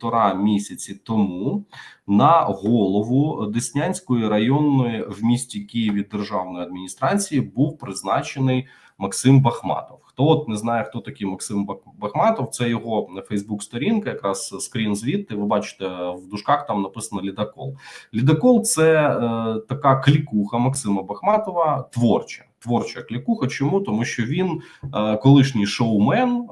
півтора місяці тому на голову Деснянської районної в місті Києві державної адміністрації був призначений Максим Бахматов. Хто от не знає, хто такий Максим Бах- Бахматов, це його Фейсбук-сторінка, якраз скрін звідти. Ви бачите в дужках там написано Лідокол. Лідокол це е, така клікуха Максима Бахматова, творча. Творча клікуха. Чому? Тому що він е, колишній шоумен, е,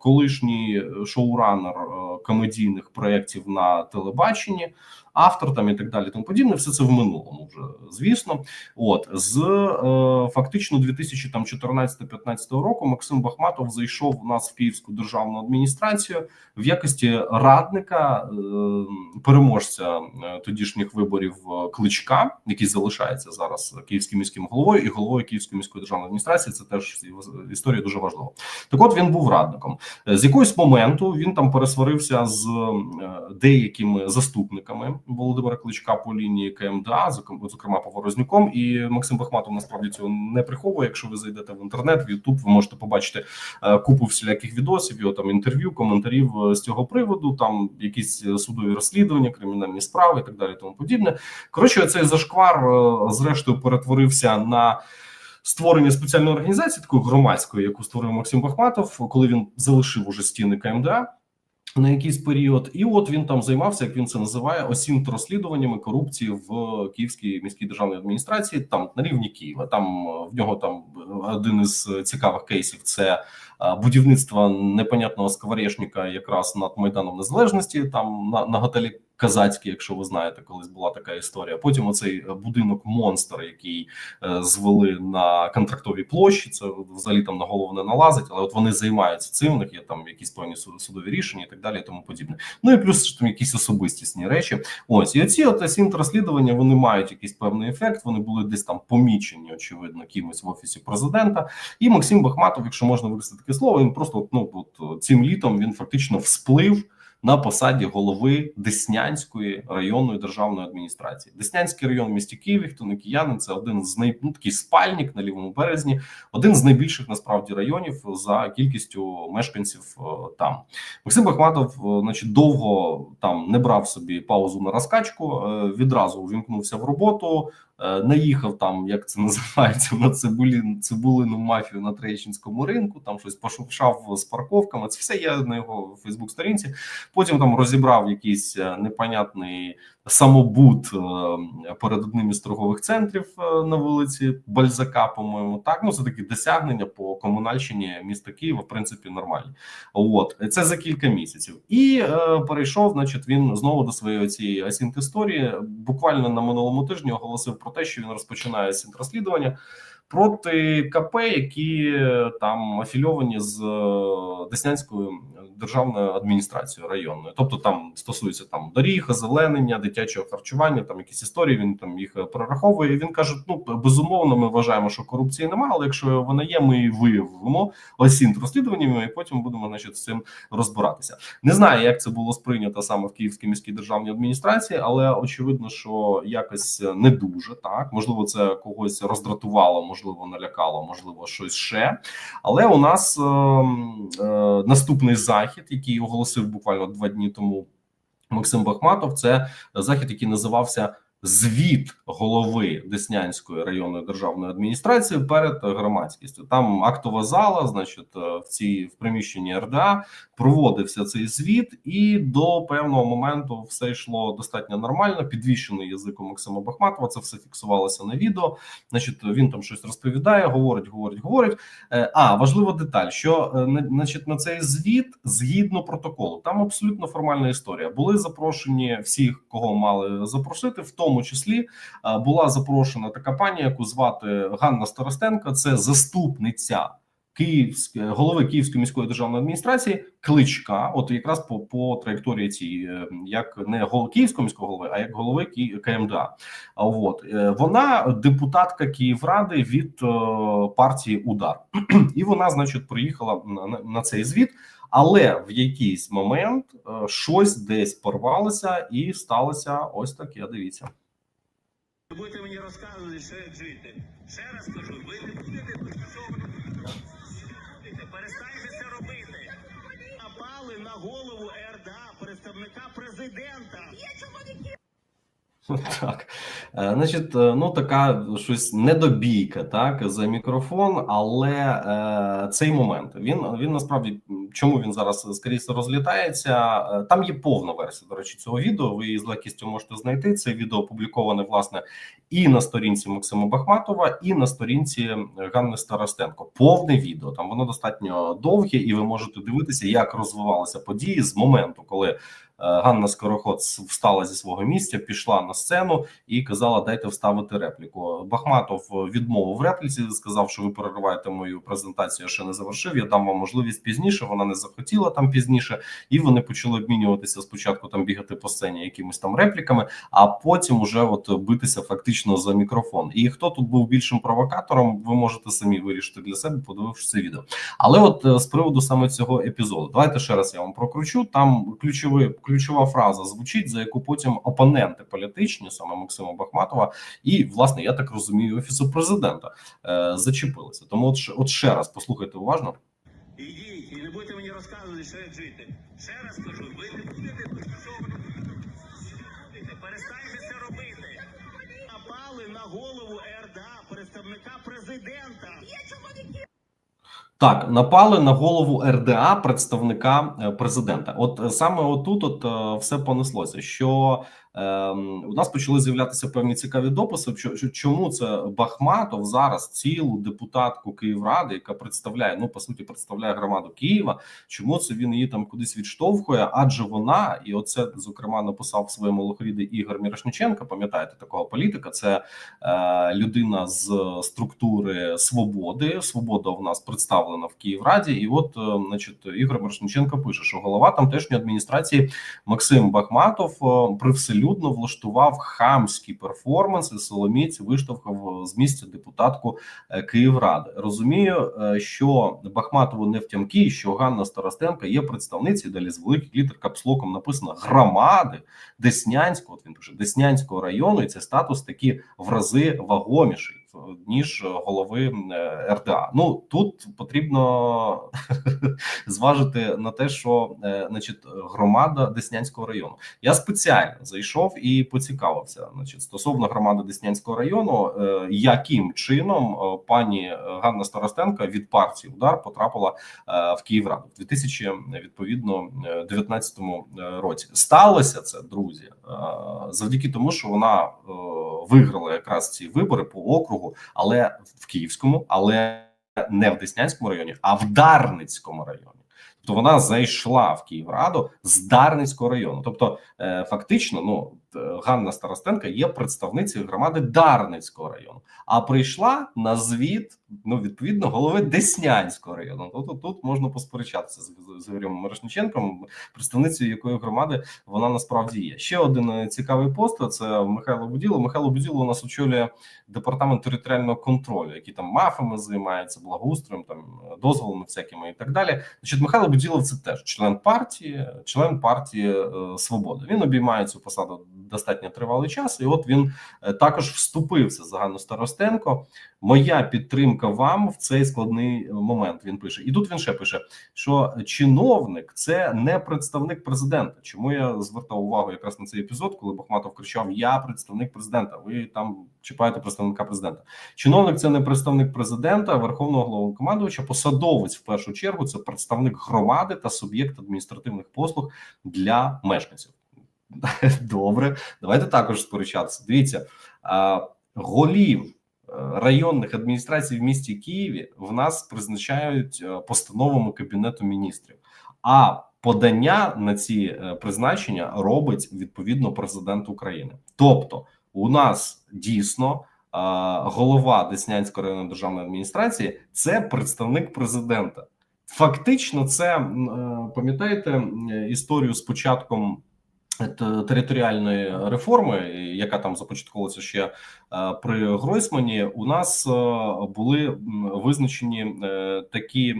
колишній шоуранер е, комедійних проєктів на телебаченні, автор там і так далі. Тому подібне, все це в минулому вже звісно. От з фактично 2014-15 року Максим Бахматов зайшов у нас в Київську державну адміністрацію в якості радника переможця тодішніх виборів кличка, який залишається зараз київським міським головою і головою Київської міської державної адміністрації. Це теж історія дуже важлива. Так, от він був радником. Е, З якогось моменту він там пересварився з е, деякими заступниками Володимира Кличка по лінії КМДА, зокрем- зокрема Поворознюком. І Максим Бахматов насправді цього не приховує. Якщо ви зайдете в інтернет, в Ютуб, ви можете побачити е, купу всіляких відосів, його там інтерв'ю, коментарів з цього приводу. Там якісь судові розслідування, кримінальні справи і так далі. Тому подібне. Коротше, цей зашквар зрештою перетворився на. Створення спеціальної організації, такої громадської, яку створив Максим Бахматов, коли він залишив уже стіни КМДА на якийсь період, і от він там займався, як він це називає, осінт розслідуваннями корупції в Київській міській державній адміністрації, там на рівні Києва. Там е, в нього там один із цікавих кейсів це е, будівництво непонятного скворечника якраз над майданом незалежності, там на, на готелі. Казацький, якщо ви знаєте, колись була така історія. Потім оцей е, будинок монстр, який е, звели на контрактовій площі. Це взагалі там на голову не налазить, але от вони займаються цим. У них є там якісь певні судові рішення і так далі, і тому подібне. Ну і плюс там якісь особистісні речі. Ось і оці от сінт розслідування вони мають якийсь певний ефект. Вони були десь там помічені, очевидно, кимось в офісі президента. І Максим Бахматов, якщо можна використати таке слово, він просто ну от цим літом він фактично всплив на посаді голови Деснянської районної державної адміністрації. Деснянський район в місті Києві, хто не киянин, це один з най... ну, такий спальник на лівому березні, один з найбільших насправді районів за кількістю мешканців е, там. Максим Бахматов, е, значить, довго там не брав собі паузу на розкачку, е, відразу увімкнувся в роботу. Е, Наїхав там, як це називається, на цибулі, цибулину мафію на Троєщинському ринку, там щось пошукшав з парковками. Це все є на його Фейсбук-сторінці. Потім там розібрав якийсь е, непонятний самобут е, перед одним із торгових центрів е, на вулиці Бальзака, по-моєму. Так, ну це такі досягнення по комунальщині міста Києва, в принципі, нормальні. От це за кілька місяців, і е, перейшов. Значить, він знову до своєї цієї асінт історії. Буквально на минулому тижні оголосив про те, що він розпочинає асінт розслідування проти КП, які е, там афільовані з Деснянською державною адміністрацією районною. Тобто там стосується там доріг, озеленення, дитячого харчування, там якісь історії. Він там їх прораховує. Він каже: ну безумовно, ми вважаємо, що корупції немає, але якщо вона є, ми її виявимо осінт розслідуваннями, і потім будемо значить з цим розбиратися. Не знаю, як це було сприйнято саме в Київській міській державній адміністрації, але очевидно, що якось не дуже так. Можливо, це когось роздратувало, можливо, налякало, можливо, щось ще. Але у нас е, е, наступний захід, який оголосив буквально два дні тому Максим Бахматов, це захід, який називався. Звіт голови Деснянської районної державної адміністрації перед громадськістю. Там актова зала, значить, е, в цій в приміщенні РДА проводився цей звіт, і до певного моменту все йшло достатньо нормально. Підвішений язик у Максима Бахматова. Це все фіксувалося на відео. Значить, він там щось розповідає, говорить, говорить, говорить. Е, А важлива деталь, що е, значить, на цей звіт згідно протоколу, там абсолютно формальна історія. Були запрошені всіх, кого мали запросити, в тому числі е, була запрошена така пані, яку звати Ганна Старостенко. Це заступниця. Київської голови Київської міської державної адміністрації кличка, от якраз по по траєкторії цій, е, як не гол Київського міського голови, а як голови КМДА. От е, вона депутатка Київради від е, партії Удар, і вона, значить, приїхала на, на, цей звіт. Але в якийсь момент щось десь порвалося і сталося ось таке. Дивіться. Ви будете мені розказувати, що як жити. Ще раз кажу, ви не будете тимчасово. Перестаньте це робити. Напали на голову РДА представника президента. Так, Е, значить, е, ну така щось недобійка, так за мікрофон, але е, цей момент він він насправді чому він зараз скоріше розлітається. Е, Там є повна версія. До речі, цього відео. Ви її з легкістю можете знайти. Це відео опубліковане власне і на сторінці Максима Бахматова, і на сторінці Ганни Старостенко. Повне відео там воно достатньо довге, і ви можете дивитися, як розвивалися події з моменту, коли е, Ганна Скороход встала зі свого місця, пішла на сцену і казала: дайте вставити репліку. Бахматов відмовив репліці, сказав, що ви перериваєте мою презентацію. Я ще не завершив. Я дам вам можливість пізніше. Вона не захотіла там пізніше, і вони почали обмінюватися спочатку, там бігати по сцені якимись там репліками, а потім уже от битися фактично за мікрофон. І хто тут був більшим провокатором, ви можете самі вирішити для себе, подививши це відео. Але от е, з приводу саме цього епізоду, давайте ще раз я вам прокручу. Там ключовий ключова фраза звучить, за яку потім опоненти політичні, саме Максима Бахматова, і власне я так розумію, офісу президента е, зачепилися. Тому, от, от ще раз послухайте уважно. Ідіть і не будете мені розказувати, що як жити. Ще раз кажу, ви не будете президента. Так, напали на голову РДА представника е, президента. От е, саме отут, от е, все понеслося. Що у нас почали з'являтися певні цікаві дописи. Що, чому це Бахматов зараз цілу депутатку Київради, яка представляє, ну по суті, представляє громаду Києва. Чому це він її там кудись відштовхує? Адже вона, і оце зокрема написав в своєму лохріді Ігор Мірошниченко. Пам'ятаєте такого політика? Це е, людина з структури свободи. Свобода в нас представлена в Київраді, і от, е, значить, Ігор Мирошниченко пише, що голова тамтешньої адміністрації Максим Бахматов е, привселюдно влаштував хамський перформанс і Соломіць виштовхав з місця депутатку е, Київради. Розумію, е, що Бахматову не втямки, що Ганна Старостенка є представницею далі з великих літер капслоком написано громади Деснянського. От він пише Деснянського району, і це статус такі в рази вагоміший е, ніж голови е, РДА. Ну тут потрібно зважити на те, що е, значить громада Деснянського району. Я спеціально зайшов і поцікавився. Значить, стосовно громади Деснянського району, е, яким чином пані Ганна Старостенка від партії удар потрапила в Київраду в 2000, відповідно 19 році. Сталося це, друзі, завдяки тому, що вона виграла якраз ці вибори по округу, але в Київському, але не в Деснянському районі, а в Дарницькому районі. Тобто вона зайшла в Київраду з Дарницького району. Тобто, е, фактично, ну Ганна Старостенка є представницею громади Дарницького району, а прийшла на звіт ну відповідно голови Деснянського району. Тобто тут можна посперечатися з, з Ігорем Мирошниченком, представницею якої громади вона насправді є. Ще один е, цікавий пост це Михайло Буділо. Михайло Буділо у нас очолює департамент територіального контролю, який там мафами займається, благоустроєм, там дозволами всякими і так далі. Значить, Михайло Буділов це теж член партії, член партії е, Свобода. Він обіймає цю посаду достатньо тривалий час, і от він е, також вступився за Ганну Старостенко. Моя підтримка вам в цей складний момент. Він пише, і тут він ще пише, що чиновник це не представник президента. Чому я звертав увагу якраз на цей епізод, коли Бахматов кричав: Я представник президента. Ви там чіпаєте представника президента. Чиновник це не представник президента, верховного головнокомандувача, посадовець в першу чергу це представник громади та суб'єкт адміністративних послуг для мешканців. Добре, давайте також сперечатися. Дивіться, голів е, районних адміністрацій в місті Києві в нас призначають е, постановами кабінету міністрів. А подання на ці е, призначення робить відповідно президент України. Тобто, у нас дійсно голова Деснянської районної державної адміністрації це представник президента. Фактично, це пам'ятаєте історію з початком територіальної реформи, яка там започатковувалася ще е, при Гройсмані. У нас е, були визначені е, такі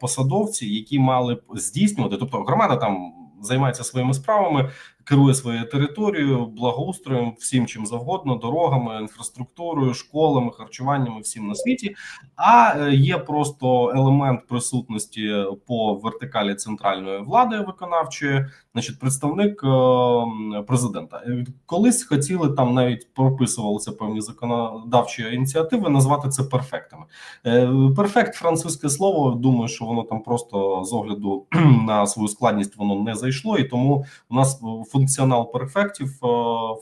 посадовці, які мали здійснювати, тобто громада там займається своїми справами, керує своєю територією, благоустроєм, всім чим завгодно, дорогами, інфраструктурою, школами, харчуванням, і всім на світі. А е, є просто елемент присутності по вертикалі центральної влади виконавчої, значить, представник е, президента. Е, Колись хотіли там навіть прописувалися певні законодавчі ініціативи, назвати це перфектами. Перфект французьке слово. Думаю, що воно там просто з огляду на свою складність воно не зайшло, і тому у нас е, функціонал перфектів е,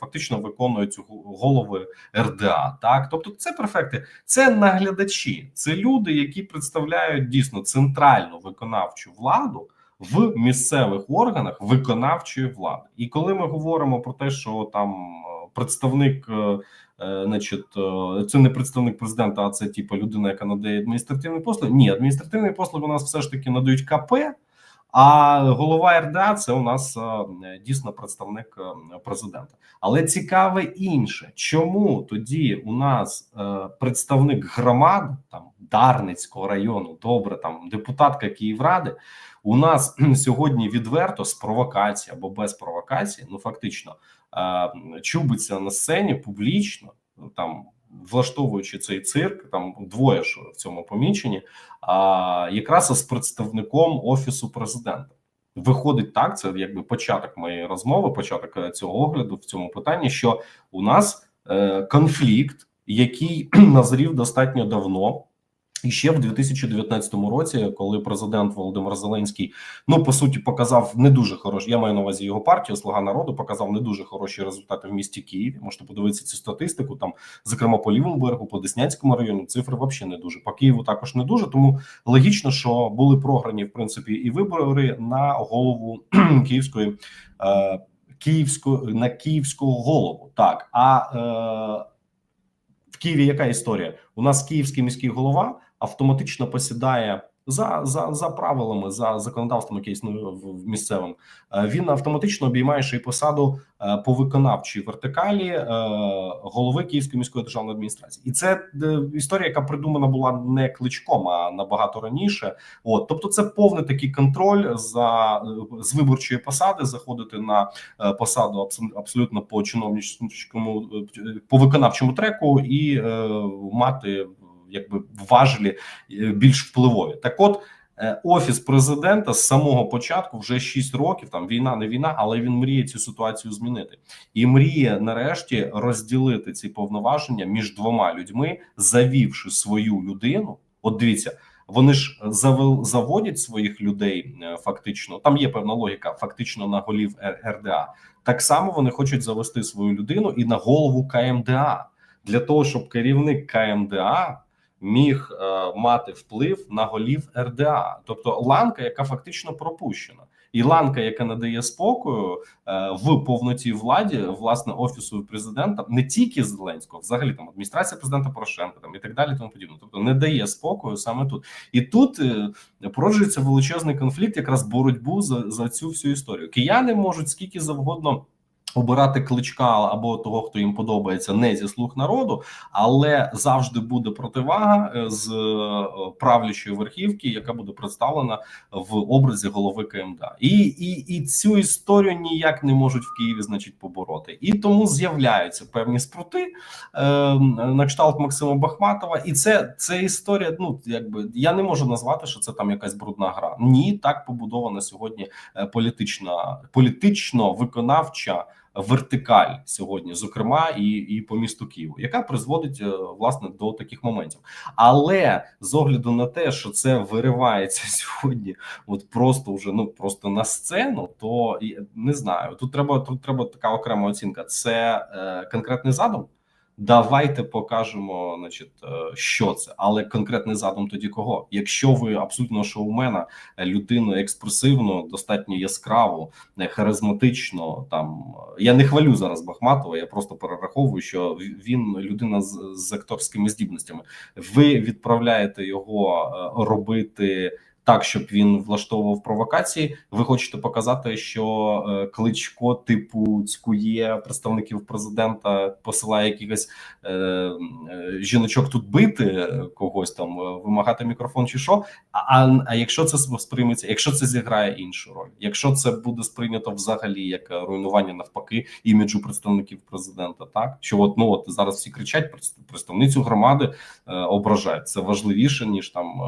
фактично виконують голови РДА. Так, тобто, це перфекти, це наглядачі, це люди, які представляють дійсно центральну виконавчу владу. В місцевих органах виконавчої влади, і коли ми говоримо про те, що там е, представник, е, значить, це не представник президента, а це типу людина, яка надає адміністративні послуги. Ні, адміністративні послуги у нас все ж таки надають КП. А голова РДА це у нас е, дійсно представник е, президента. Але цікаве інше, чому тоді у нас е, представник громад там Дарницького району, добре, там депутатка Київради, у нас сьогодні відверто з провокації або без провокації, ну фактично чубиться на сцені публічно, там влаштовуючи цей цирк, там двоє ж в цьому поміченні, а якраз з представником офісу президента. Виходить так, це якби початок моєї розмови, початок е, цього огляду в цьому питанні, що у нас е, конфлікт, який назрів достатньо давно. І ще в 2019 році, коли президент Володимир Зеленський ну по суті показав не дуже хороші. Я маю на увазі його партію Слуга народу показав не дуже хороші результати в місті Києві. Можете подивитися цю статистику. Там, зокрема, по Лівенбергу, по Деснянському району цифри взагалі не дуже. По Києву також не дуже. Тому логічно, що були програні в принципі і вибори на голову Київської е, Київської на Київського голову. Так а е, в Києві яка історія? У нас київський міський голова автоматично посідає за за, за правилами, за законодавством, яке існує в, місцевим. Е, Він автоматично обіймає ще й посаду е, по виконавчій вертикалі е, голови Київської міської державної адміністрації, і це історія, яка придумана була не кличком, а набагато раніше. От тобто, це повний такий контроль за з виборчої посади, заходити на посаду абсо- абсолютно по чиновничому по виконавчому треку і мати якби важелі е, більш впливові. Так, от е, офіс президента з самого початку вже 6 років. Там війна, не війна, але він мріє цю ситуацію змінити і мріє нарешті розділити ці повноваження між двома людьми, завівши свою людину. От дивіться. Вони ж заводять своїх людей е, фактично. Там є певна логіка, фактично на голів РДА. Так само вони хочуть завести свою людину і на голову КМДА для того, щоб керівник КМДА міг е, мати вплив на голів РДА, тобто ланка, яка фактично пропущена, і ланка, яка надає спокою е, в повноті владі, власне, офісу президента, не тільки Зеленського, взагалі там адміністрація президента Порошенка, там і так далі, тому подібне. Тобто не дає спокою саме тут, і тут е, породжується величезний конфлікт, якраз боротьбу за, за цю всю історію. Кияни можуть скільки завгодно. Обирати кличка або того, хто їм подобається, не зі слуг народу, але завжди буде противага е, з е, правлячої верхівки, яка буде представлена в образі голови КМДА, і, і, і цю історію ніяк не можуть в Києві, значить, побороти. І тому з'являються певні спрути е, на кшталт Максима Бахматова. І це, це історія. Ну якби я не можу назвати, що це там якась брудна гра. Ні, так побудована сьогодні е, політична, політично виконавча вертикаль сьогодні, зокрема, і, і по місту Києву, яка призводить е, власне до таких моментів. Але з огляду на те, що це виривається сьогодні, от просто вже ну просто на сцену, то не знаю. Тут треба тут треба така окрема оцінка. Це е, конкретний задум. Давайте покажемо, значить, е, що це, але конкретний задум тоді кого? Якщо ви абсолютно шоумена, е, людину експресивну, достатньо яскраву, е, харизматично. Там я не хвалю зараз Бахматова, я просто перераховую, що він людина з, з акторськими здібностями. Ви відправляєте його робити. Так, щоб він влаштовував провокації, ви хочете показати, що е, кличко типу цькує представників президента, посилає якихось е, е, жіночок тут бити е, когось там, вимагати мікрофон чи що. А, а, якщо це сприйметься, якщо це зіграє іншу роль, якщо це буде сприйнято взагалі як руйнування навпаки іміджу представників президента, так? Що от ну от зараз всі кричать представ- представницю громади е, ображають. Це важливіше ніж там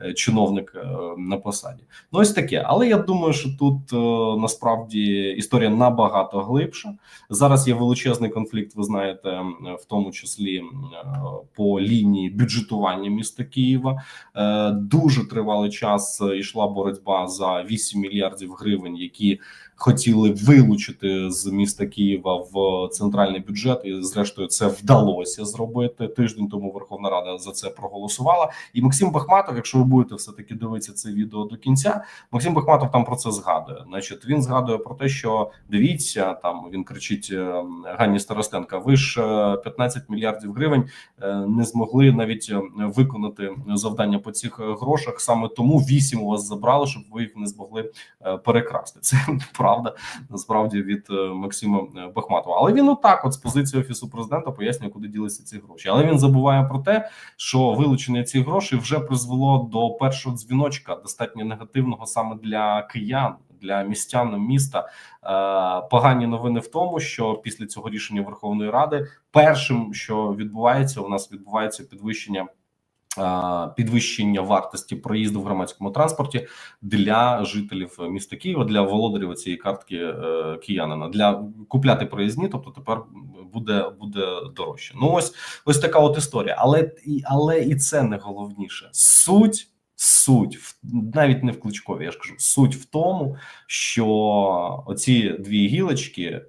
е, чиновник на посаді. Ну ось таке. Але я думаю, що тут е, насправді історія набагато глибша. Зараз є величезний конфлікт. Ви знаєте, в тому числі е, по лінії бюджетування міста Києва. Е, Дуже тривалий час е, йшла боротьба за 8 мільярдів гривень, які хотіли вилучити з міста Києва в центральний бюджет, і зрештою це вдалося зробити. Тиждень тому Верховна Рада за це проголосувала. І Максим Бахматов, якщо ви будете все таки дивитися це відео до кінця, Максим Бахматов там про це згадує. Значить, він згадує про те, що дивіться, там він кричить е, Ганні Старостенка. Ви ж е, 15 мільярдів гривень е, не змогли навіть е, виконати завдання по цих е, грошах. Саме тому 8 у вас забрали, щоб ви їх не змогли е, перекрасти. Це правда насправді від е, Максима е, Бахматова. Але він отак, от з позиції офісу президента, пояснює, куди ділися ці гроші. Але він забуває про те, що вилучення цих грошей вже призвело до першого дзвіночка, достатньо негативного саме для киян. Для містян міста Е, погані новини в тому, що після цього рішення Верховної Ради першим, що відбувається, у нас відбувається підвищення підвищення вартості проїзду в громадському транспорті для жителів міста Києва, для володарів цієї картки е, киянина. Для купляти проїзні, тобто тепер буде буде дорожче. Ну ось ось така от історія. Але але і це не головніше. Суть. Суть навіть не в Кличкові, я ж кажу, суть в тому, що оці дві гілочки, е,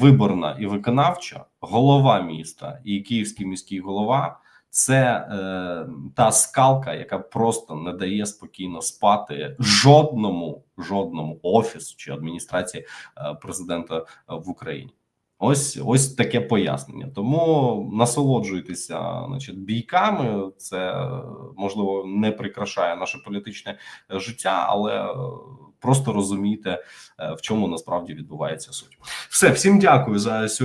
виборна і виконавча, голова міста і київський міський голова, це е, та скалка, яка просто не дає спокійно спати жодному жодному офісу чи адміністрації е, президента е, в Україні. Ось ось таке пояснення. Тому насолоджуйтеся, значить, бійками. Це е, можливо не прикрашає наше політичне життя, але просто розумійте, в чому насправді відбувається суть. Все, всім дякую за сьогодні.